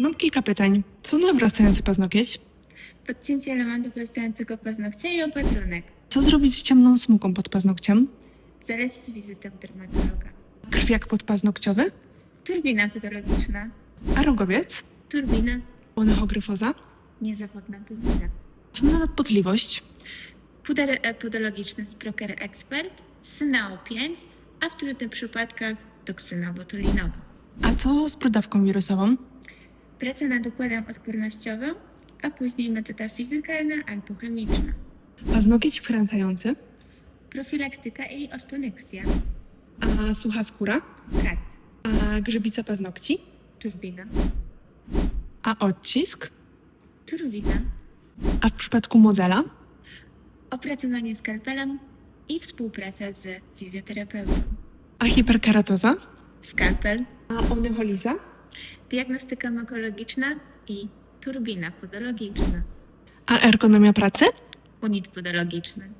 Mam kilka pytań. Co na wrastający paznokieć? Podcięcie elementów rastającego paznokcia i opatrunek. Co zrobić z ciemną smugą pod paznokciem? Zalecić wizytę u dermatologa. Krwiak podpaznokciowy? Turbina podologiczna. A rogowiec? Turbina. Onychogryfoza? Niezawodna turbina. Co na nadpotliwość? Puder e, podologiczny z Proker Expert, Synao 5, a w trudnych przypadkach toksyna botulinowa. A co z brodawką wirusową? Praca nad układem odpornościowym, a później metoda fizykalna albo chemiczna. Paznokieć wkręcający? Profilaktyka i ortoneksja. A sucha skóra? Tak, A grzybica paznokci? turbina. A odcisk? Turbina. A w przypadku mozela? Opracowanie skalpelem i współpraca z fizjoterapeutą. A hiperkeratoza? Skalpel, A onycholiza? Diagnostyka onkologiczna i turbina podologiczna. A ergonomia pracy? Unit podologiczny.